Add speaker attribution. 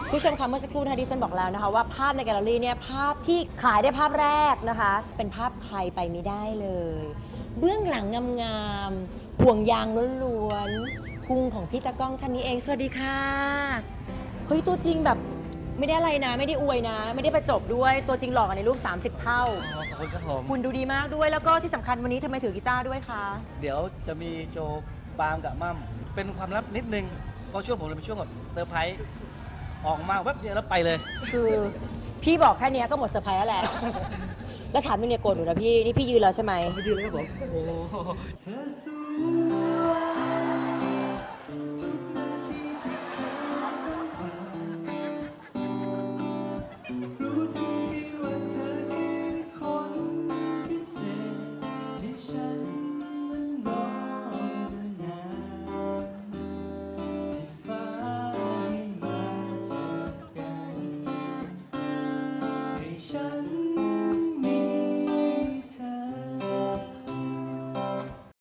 Speaker 1: ผู้ชมคะเมื่อสักครู่นะคะที่ฉันบอกแล้วนะคะว่าภาพในแกลเลอรี่เนี่ยภาพที่ขายได้ภาพแรกนะคะ เป็นภาพใครไปไม่ได้เลย เบื้องหลังงามๆห่วงยางล้วนๆพุงของพี่ตากล้องท่านนี้เองสวัสดีค่ะเฮ้ยตัวจริงแบบไม่ได้อะไรนะ ไม่ได้อวยนะ ไม่ได้ประจบด้วยตัวจริงหลอกกันในรูป 30 เท่า
Speaker 2: ขอบคุณครับผม
Speaker 1: คุณดูดีมากด้วยแล้วก็ที่สำคัญวันนี้ทำไมถือกีตาร์ด้วยคะ
Speaker 2: เดี๋ยวจะมีโชว์ปาล์มกับมั่มเป็นความลับนิดนึงเพราะช่วงผมเลยเป็นช่วงแบบเซอร์ไพรส์ ออกมาแวบเดียวแล้วไปเลย
Speaker 1: คือพี่บอกแค่เนี้ยก็หมดเซอร์ไพรส์แล้วแหละ แล้วถามนึงเนี่ยโกรธหนูนะพี่ นี่พี่ยืนแล้วใช่ไหม
Speaker 2: ไปยืนเลยครับผม โอ้โห
Speaker 3: เธอสวย ใ